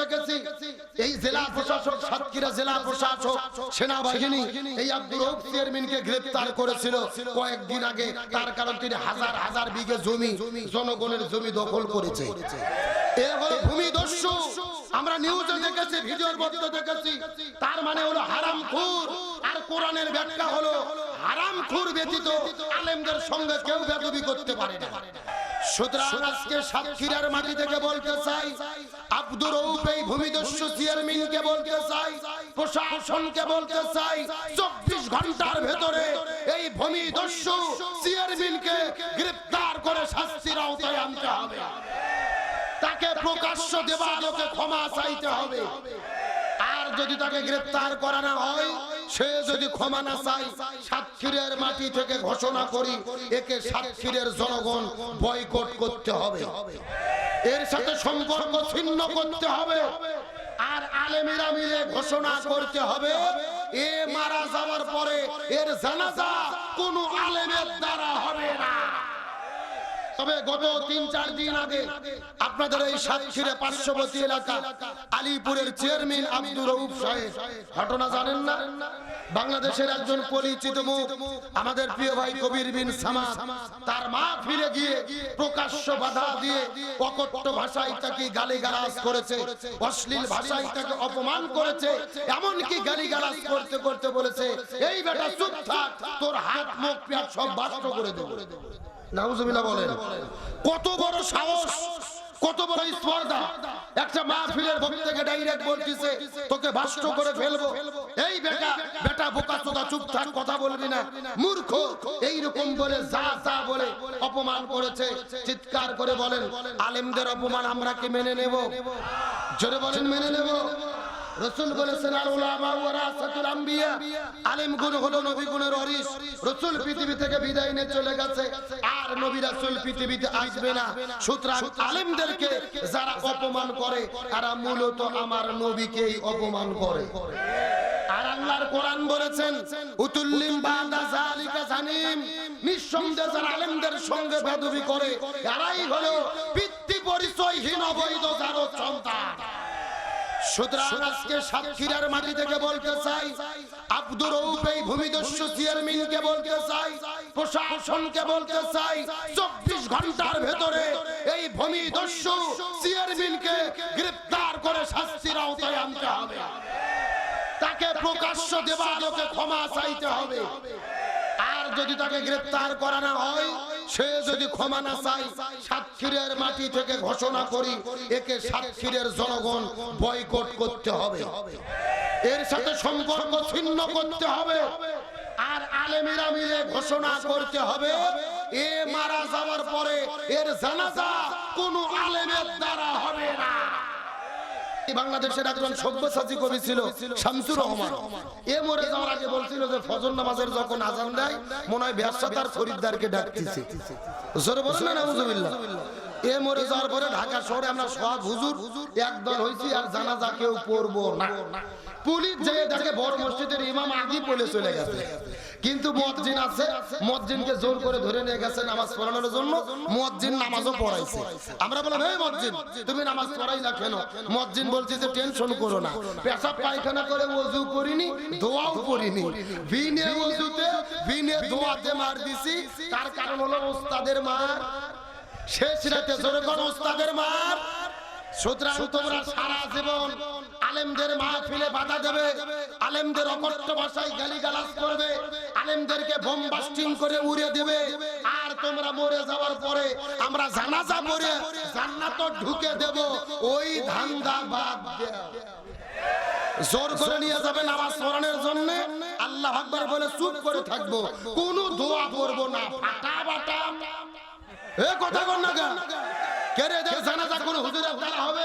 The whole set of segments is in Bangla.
দেখেছি। এই জেলা প্রশাসক সাতক্ষীরা জেলা প্রশাসক সেনাবাহিনী এই রউফ চেয়ারম্যানকে গ্রেফতার করেছিল কয়েকদিন আগে। তার কারণ তিনি হাজার হাজার বিঘে জমি জনগণের জমি দখল করেছে। এ হলো ভূমিদস্যু। আমরা নিউজে দেখেছি ভিডিওর মধ্যে দেখেছি। তার মানে হলো হারাম খুর আর কোরআনের ব্যাখ্যা হলো হারাম খুর ব্যতীত আলেমদের সঙ্গে কেউ বেদবি করতে পারে না। সুতরাং আজকে সাতক্ষীরার মাটি থেকে বলতে চাই আব্দুর রউফ এই ভূমিদস্যু চেয়ারম্যানকে বলতে চাই প্রশাসনকে বলতে চাই চব্বিশ ঘণ্টার ভেতরে এই ভূমিদস্যু চেয়ারম্যানকে গ্রেফতার করে শাস্তির আওতায় আনতে হবে। তাকে প্রকাশ্য দেবালোকে ক্ষমা চাইতে হবে। আর যদি তাকে গ্রেফতার করা না হয় সে যদি ক্ষমা না চাই সাতক্ষীরের মাটি থেকে ঘোষণা করি, একে সাতক্ষীরের জনগণ বয়কট করতে হবে। এর সাথে সম্পর্ক ছিন্ন করতে হবে। আর আলেমিরা মিলে ঘোষণা করতে হবে, এ মারা যাওয়ার পরে এর জানাজা কোন আলেমের দ্বারা হবে না। তবে গত তিন, চার দিন আগে আপনাদের এই সাতক্ষীরে পার্শ্ববর্তী এলাকা, আলিপুরের চেয়ারম্যান আব্দুর রউফ সাহেব। ঘটনা জানেন না? বাংলাদেশের একজন পরিচিত মুখ, আমাদের প্রিয় ভাই কবির বিন সামা তার মা ফিরে গিয়ে প্রকাশ্য বাধা দিয়ে অকট্ট ভাষায় তাকে গালিগালাজ করেছে, অশ্লীল ভাষায় তাকে অপমান করেছে, এমনকি গালিগালাজ করতে করতে বলেছে, এই বেটা চুপ থাক, তোর হাত, মুখ পেট সব বাস্ত করে দেবো। নাউজুবিল্লাহ বলেন। কত বড় সাহস, কত বড় স্পর্ধা। একটা ডাইরেক্ট তোকে বাস্ত করে ফেলব। এই বেটা বেটা বোকা চোদা চুপ থাক কথা বলবি না। মূর্খ এই রকম বলে যা যা বলে অপমান করেছে। চিৎকার করে বলেন, আলেমদের অপমান আমরা কি মেনে নেব? জোরে বলেন, মেনে নেব। রসুল বলেছেন, আল উলামা ওয়ারাসাতুল আম্বিয়া। আলেম গুণ হলো নবী গুণের ওয়ারিস রসুল পৃথিবী থেকে বিদায় নিয়ে চলে গেছে। আর নবী রাসূল পৃথিবীতে আসবে না। সুতরাং আলেমদেরকে যারা অপমান করে, তারা মূলত আমার নবীকেই অপমান করে। আর আল্লাহর কোরআন বলেছেন, উতুল্লিম বাদা জালিকা জানিম। নিঃসন্দেহে যারা আলেমদের সঙ্গে বেদবি করে এরাই হলো পিতৃ পরিচয়হীন অবৈধ যারো সন্তান। সুতরাং আজকে সাতক্ষীরার মাটি থেকে বলতে চাই আব্দুর রউফ এই ভূমিদস্যু চেয়ারম্যানকে বলতে চাই প্রশাসনকে বলতে চাই চব্বিশ ঘণ্টার ভেতরে এই ভূমিদস্যু চেয়ারম্যানকে গ্রেফতার করে শাস্তির আওতায় আনতে হবে। তাকে প্রকাশ্য দেবালোকে ক্ষমা চাইতে হবে। আর যদি তাকে গ্রেফতার করা না হয় সে যদি ক্ষমা না চাই সাতক্ষীরের মাটি থেকে ঘোষণা করি, একে সাতক্ষীরের জনগণ বয়কট করতে হবে। এর সাথে সম্পর্ক ছিন্ন করতে হবে। আর আলেমিরা মিলে ঘোষণা করতে হবে, এ মারা যাওয়ার পরে এর জানাজা কোন আলেমের দ্বারা হবে না। বাংলাদেশের একজন সব্যসাচী কবি ছিল শামসুর রহমান। এ মরে যাওয়ার আগে বলছিল যে ফজর নামাজের যখন আজান দেয়, মনে হয় ব্যবসা তার খরিদ্দারকে ডাকতেছে। এ মরে যাওয়ার পরে ঢাকা শহরে আমরা সব হুজুর একদল হয়েছি আর জানাজা কেউ পড়ব না। পুলিশ দেখে বড় মসজিদের ইমাম আগে পড়ে চলে গেছে। কিন্তু মসজিদ আছে। মসজিদকে জোর করে ধরে নিয়ে গেছে নামাজ পড়ানোর জন্য। মসজিদ নামাজও পড়াইছে। আমরা বললাম হে মসজিদ তুমি নামাজ পড়াই না কেন? মসজিদ বলছে যে টেনশন করো না। পেশাব পায়খানা করে ওযু করিনি দোয়াও করিনি। বিনে ওযুতে বিনে দোয়াতে মার দিছি। তার কারণ হলো ওস্তাদের মার। শেষ রাতে জোরে কোন ওস্তাদের মার। সুতরাং তোমরা সারা জীবন আলেমদের মাহফিলে বাধা দেবে। আলেমদের অকট্ট ভাষায় গালিগালাজ করবে। আলেমদেরকে বোম বাস্টিং করে উড়িয়ে দেবে। আর তোমরা মরে যাওয়ার পরে আমরা জানাজা পড়ে জান্নাত ঢুকে দেব। ওই ধান্দা বাদ জোর করে নিয়ে যাবে নামাজ পড়ানোর জন্য। আল্লাহ আকবার বলে, চুপ করে থাকব। কোনো দোয়া করব না। ফাটা বাটা। এ কথা কর না কেন? কে জানাজা কোন হুজুরের দ্বারা হবে?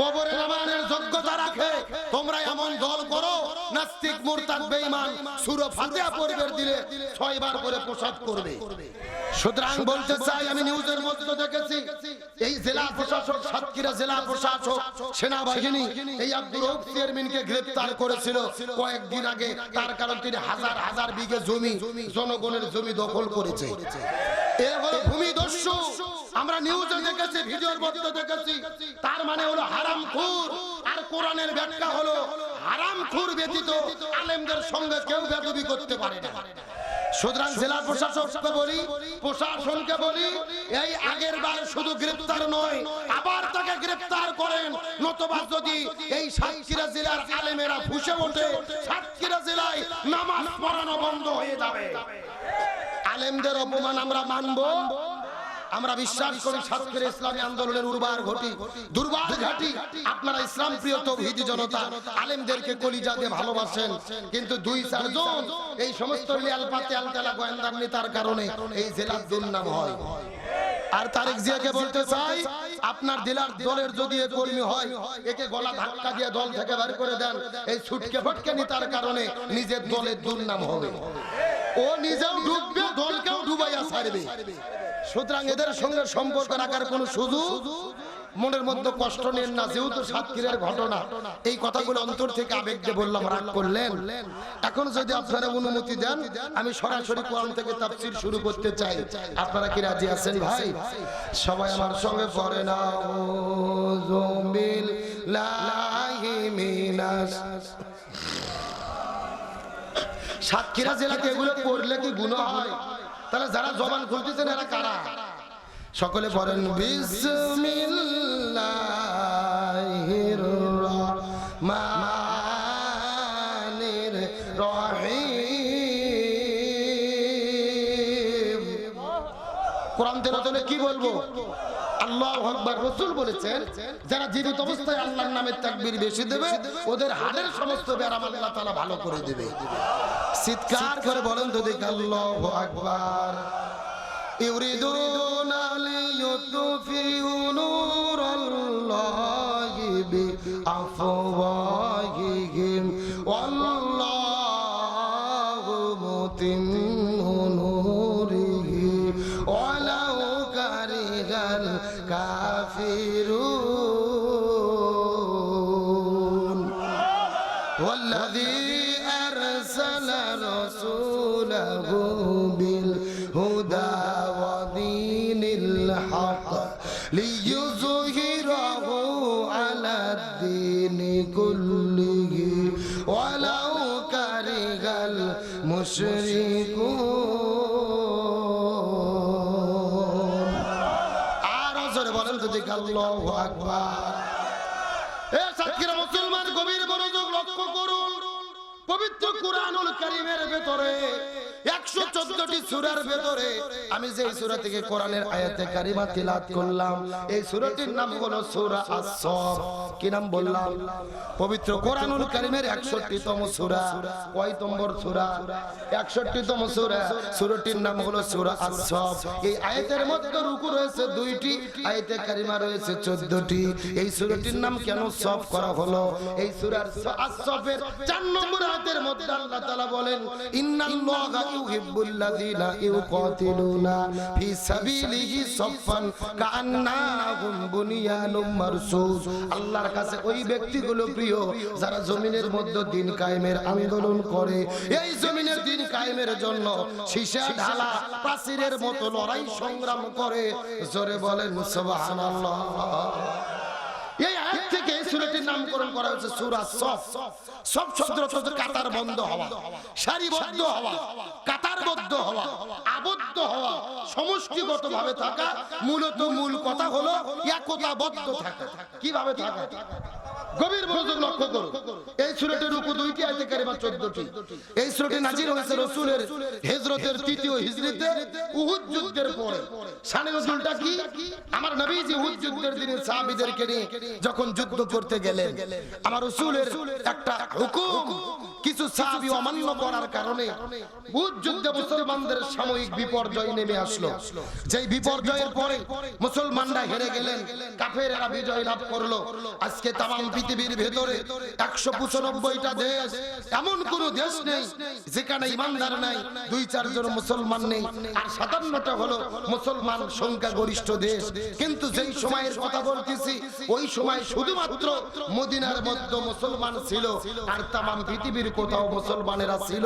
কবরে নামানের যোগ্যতা রাখে। তোমরা এমন দল করো, নাস্তিক বেঈমান, সূরা ফাতিহা পড়বে দিলে ছয়বার করে প্রসাদ করবে। সুতরাং বলতে চাই, আমি নিউজের মধ্যে দেখেছি, এই জেলা প্রশাসক, সাতক্ষীরা জেলা প্রশাসক, সেনাবাহিনী, এই চেয়ারম্যানকে গ্রেফতার করেছিল কয়েকদিন আগে। তার কারণ তিনি হাজার হাজার বিঘে জমি, জনগণের জমি দখল করেছে। মানে এই আগের বার শুধু গ্রেপ্তার নয়, আবার তাকে গ্রেপ্তার করেন। নতুবা যদি এই সাতক্ষীরা জেলার আলেমেরা ফুসে ওঠে, সাতক্ষীরা জেলায় নামাজ পড়ানো বন্ধ হয়ে যাবে। আলেমদের অপমান আমরা মানব? আমরা বিশ্বাস করি সাতক্ষীরা ইসলামী আন্দোলনের উর্বার ঘটি, দুর্বার ঘাটি। আপনারা ইসলাম প্রিয় তৌহিদি জনতা, আলেমদেরকে কলিজা দিয়ে ভালোবাসেন। কিন্তু দুই চারজন এই সমস্ত লিয়ালপাতে আলতালা গোয়েন্দার নেতার কারণে এই জেলার দুর্নাম হয়। আর তারেক জিয়াকে বলতে চাই, আপনার জেলার দলের যদি এ কর্মী হয়, একে গলা ধাক্কা দিয়ে দল থেকে বের করে দেন। এই ছুটকে ফটকে নিতার কারণে নিজের দলের দুর্নাম হবে। ও নিজেও ডুবাইয়া ছাড়বে। সুতরাং এদের সঙ্গে সম্পর্ক রাখার কোনো সুযোগ মনের মধ্যে কষ্ট নেন না যেহেতু সাতক্ষীরের ঘটনা। এই কথাগুলো অন্তর থেকে আবেগ দিয়ে বললাম রাগ করলেন। এখন যদি আপনারা অনুমতি দেন আমি সরাসরি কোরআন থেকে তাফসীর শুরু করতে চাই। আপনারা কি রাজি আছেন ভাই? সবাই আমার সঙ্গে পড়ে না জমিল লাহি মিনাস। সাতক্ষীরা জেলাতে এগুলো পড়লে কি গুণ হয়? তাহলে যারা জবান খুলতেছেন এরা কারা? সকলে পড়েন বিসমিল্লাহির কি বলবো আল্লাহ আকবার রসুল বলেছেন যারা জীবিত অবস্থায় আল্লাহর নামের তাকবীর বেশি দেবে ওদের হাড়ের সমস্ত ব্যারাম আল্লাহ তাআলা ভালো করে দেবে চিৎকার করে বলেন তো দেখ আল্লাহু আকবার يريدون ليطفئوا نور الله بأفواههم والله متم رسوله بالهدى ودين الحق ليظهره على الدين كله ولو كره المشركون আরো জোরে বলেন তো দিক আল্লাহু আকবার এ সাতক্ষীরা মুসলমান গভীর মনোযোগ লক্ষ্য করুন পবিত্র কোরআনুল কারীমের ভেতরে 114টি সূরার ভেতরে আমি যে সূরা থেকে কোরআনের আয়াতে কারিমা তিলাওয়াত করলাম এই সূরাটির নাম হলো সূরা আস-সফ। কি নাম বললাম? পবিত্র কোরআনুল কারীমের 61 তম কয় নম্বর সূরা? 61 তম সূরা। নাম হলো সূরা আস-সফ। এই আয়াতের মধ্যে রুকু রয়েছে দুইটি আয়াতে কারিমা রয়েছে 14টি এই সূরাটির নাম কেন সফ করা হলো? এই সুরার আস-সফের 4 নম্বর আয়াতের মধ্যে আল্লাহ তাআলা বলেন ইন্নাল্লাহা আল্লাহর কাছে ওই ব্যক্তিগুলো প্রিয়, যারা জমিনের মধ্যে দিন কায়েমের আন্দোলন করে। এই জমিনের দিন কায়েমের জন্য ঢালা, প্রাচীরের মতো লড়াই সংগ্রাম করে। জোরে বলেন, সুবহানাল্লাহ। সূরাটির নামকরণ করা হয়েছে সুরা সব সব শব্দ কাতার বন্ধ হওয়া, সারিবদ্ধ হওয়া, কাতারবদ্ধ হওয়া, আবদ্ধ হওয়া সমষ্টিগত ভাবে থাকা মূলত মূল কথা হলো একতাবদ্ধ থাকা। কীভাবে থাকা? গভীর মনোযোগ লক্ষ্য করুন। এই সূরাটির রূপ দুইটি আয়াতে কারিমা 14টি এই সূরাটি নাজিল হয়েছে রাসূলের হিজরতের তৃতীয় হিজরিতে উহুদ যুদ্ধের পরে। শানে নজরুলটা কি? আমার নবী যে উহুদ যুদ্ধের দিনে সাহাবীদেরকে নিয়ে যখন যুদ্ধ করতে গেলেন, আমার রাসূলের একটা হুকুম। কিছু সাহাবী অমান্য করার কারণে উহুদ যুদ্ধে মুসলমানদের সাময়িক বিপর্যয় নেমে আসলো। যেই বিপর্যয়ের পরে মুসলমানরা হেরে গেলেন কাফেরেরা বিজয় লাভ করল। আজকে তাম পৃথিবীর ভেতরে একশো পঁচানব্বইটা দেশ এমন কোন দেশ নেই যেখানে ইমানদার নাই দুই চারজন মুসলমান নেই। আর সাতান্নটা হলো মুসলমান সংখ্যা গরিষ্ঠ দেশ। কিন্তু যেই সময়ের কথা বলতেছি ওই সময় শুধুমাত্র মদিনার মধ্যে মুসলমান ছিল আর তাম পৃথিবীর কোথাও মুসলমানেরা ছিল?